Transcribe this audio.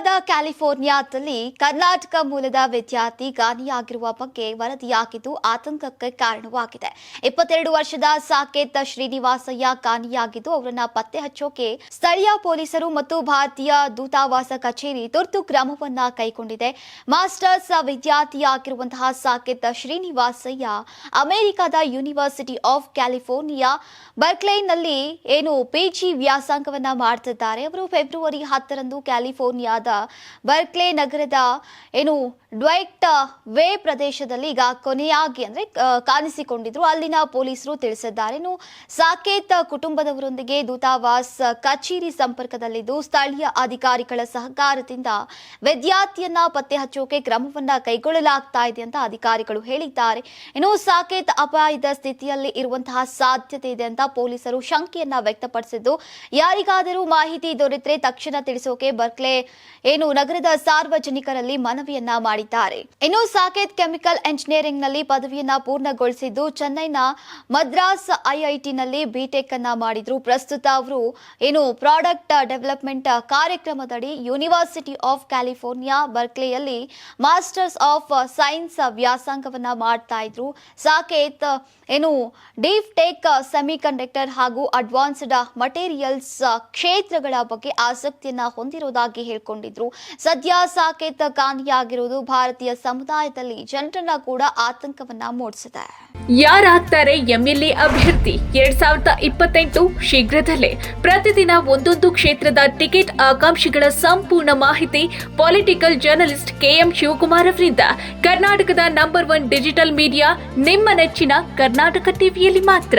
ಅಮೆರಿಕದ ಕ್ಯಾಲಿಫೋರ್ನಿಯಾದಲ್ಲಿ ಕರ್ನಾಟಕ ಮೂಲದ ವಿದ್ಯಾರ್ಥಿ ಗಾನಿಯಾಗಿರುವ ಬಗ್ಗೆ ವರದಿಯಾಗಿದ್ದು ಆತಂಕಕ್ಕೆ ಕಾರಣವಾಗಿದೆ. ಇಪ್ಪತ್ತೆರಡು ವರ್ಷದ ಸಾಕೇತ್ ಶ್ರೀನಿವಾಸಯ್ಯ ಗಾನಿಯಾಗಿದ್ದು ಅವರನ್ನ ಪತ್ತೆ ಹಚ್ಚೋಕೆ ಸ್ಥಳೀಯ ಪೊಲೀಸರು ಮತ್ತು ಭಾರತೀಯ ದೂತಾವಾಸ ಕಚೇರಿ ತುರ್ತು ಕ್ರಮವನ್ನ ಕೈಗೊಂಡಿದೆ. ಮಾಸ್ಟರ್ಸ್ ವಿದ್ಯಾರ್ಥಿಯಾಗಿರುವಂತಹ ಸಾಕೇತ್ ಶ್ರೀನಿವಾಸಯ್ಯ ಅಮೆರಿಕದ ಯೂನಿವರ್ಸಿಟಿ ಆಫ್ ಕ್ಯಾಲಿಫೋರ್ನಿಯಾ, ಬರ್ಕ್ಲೈನ್ನಲ್ಲಿ ಏನು ಪಿಜಿ ವ್ಯಾಸಂಗವನ್ನ ಮಾಡ್ತಿದ್ದಾರೆ. ಅವರು ಫೆಬ್ರವರಿ ಹತ್ತರಂದು ಕ್ಯಾಲಿಫೋರ್ನಿಯಾದ ಬರ್ಕ್ಲೆ ನಗರದ ಏನು ಡ್ವೈಟ್ ವೇ ಪ್ರದೇಶದಲ್ಲಿ ಈಗ ಕೊನೆಯಾಗಿ ಅಂದ್ರೆ ಕಾಣಿಸಿಕೊಂಡಿದ್ರು. ಅಲ್ಲಿನ ಪೊಲೀಸರು ತಿಳಿಸಿದ್ದಾರೆ. ಇನ್ನು ಸಾಕೇತ್ ಕುಟುಂಬದವರೊಂದಿಗೆ ದೂತಾವಾಸ್ ಕಚೇರಿ ಸಂಪರ್ಕದಲ್ಲಿದ್ದು, ಸ್ಥಳೀಯ ಅಧಿಕಾರಿಗಳ ಸಹಕಾರದಿಂದ ವಿದ್ಯಾರ್ಥಿಯನ್ನ ಪತ್ತೆ ಹಚ್ಚೋಕೆ ಕ್ರಮವನ್ನ ಕೈಗೊಳ್ಳಲಾಗ್ತಾ ಇದೆ ಅಂತ ಅಧಿಕಾರಿಗಳು ಹೇಳಿದ್ದಾರೆ. ಇನ್ನು ಸಾಕೇತ್ ಅಪಾಯದ ಸ್ಥಿತಿಯಲ್ಲಿ ಇರುವಂತಹ ಸಾಧ್ಯತೆ ಇದೆ ಅಂತ ಪೊಲೀಸರು ಶಂಕೆಯನ್ನ ವ್ಯಕ್ತಪಡಿಸಿದ್ದು, ಯಾರಿಗಾದರೂ ಮಾಹಿತಿ ದೊರೆತರೆ ತಕ್ಷಣ ತಿಳಿಸೋಕೆ ಬರ್ಕ್ಲೆ ಏನು ನಗರದ ಸಾರ್ವಜನಿಕರಲ್ಲಿ ಮನವಿಯನ್ನ ಮಾಡಿದ್ದಾರೆ. ಇನ್ನು ಸಾಕೇತ್ ಕೆಮಿಕಲ್ ಎಂಜಿನಿಯರಿಂಗ್ನಲ್ಲಿ ಪದವಿಯನ್ನ ಪೂರ್ಣಗೊಳಿಸಿದ್ದು ಚೆನ್ನೈನ ಮದ್ರಾಸ್ ಐಐಟಿನಲ್ಲಿ ಬಿಟೆಕ್ ಅನ್ನ ಮಾಡಿದ್ರು. ಪ್ರಸ್ತುತ ಅವರು ಏನು ಪ್ರಾಡಕ್ಟ್ ಡೆವಲಪ್ಮೆಂಟ್ ಕಾರ್ಯಕ್ರಮದಡಿ ಯೂನಿವರ್ಸಿಟಿ ಆಫ್ ಕ್ಯಾಲಿಫೋರ್ನಿಯಾ ಬರ್ಕ್ಲೆಯಲ್ಲಿ ಮಾಸ್ಟರ್ಸ್ ಆಫ್ ಸೈನ್ಸ್ ವ್ಯಾಸಂಗವನ್ನ ಮಾಡ್ತಾ ಇದ್ರು. ಸಾಕೇತ್ ಏನು ಡೀಪ್ ಟೆಕ್ ಸೆಮಿ ಕಂಡಕ್ಟರ್ ಹಾಗೂ ಅಡ್ವಾನ್ಸ್ಡ್ ಮಟೀರಿಯಲ್ಸ್ ಕ್ಷೇತ್ರಗಳ ಬಗ್ಗೆ ಆಸಕ್ತಿಯನ್ನ ಹೊಂದಿರುವುದಾಗಿ ಹೇಳ್ಕೊಂಡಿದ್ರು ಸದ್ಯ ಸಾಕೇತ್ ಕಾಣಿಯಾಗಿರುವುದು ಭಾರತೀಯ ಸಮುದಾಯದಲ್ಲಿ ಜನರನ್ನ ಕೂಡ ಆತಂಕವನ್ನ ಮೂಡಿಸಿದೆ ಯಾರಾಗ್ತಾರೆ ಎಂಎಲ್ಎ ಅಭ್ಯರ್ಥಿ? ಎರಡ್ ಸಾವಿರದ ಇಪ್ಪತ್ತೆಂಟು ಶೀಘ್ರದಲ್ಲೇ ಪ್ರತಿದಿನ ಒಂದೊಂದು ಕ್ಷೇತ್ರದ ಟಿಕೆಟ್ ಆಕಾಂಕ್ಷಿಗಳ ಸಂಪೂರ್ಣ ಮಾಹಿತಿ ಪೊಲಿಟಿಕಲ್ ಜರ್ನಲಿಸ್ಟ್ ಕೆಎಂ ಶಿವಕುಮಾರ್ ಅವರಿಂದ. ಕರ್ನಾಟಕದ ನಂಬರ್ ಒನ್ ಡಿಜಿಟಲ್ ಮೀಡಿಯಾ ನಿಮ್ಮ ನೆಚ್ಚಿನ ಕರ್ನಾಟಕ ಟಿವಿಯಲ್ಲಿ ಮಾತ್ರ.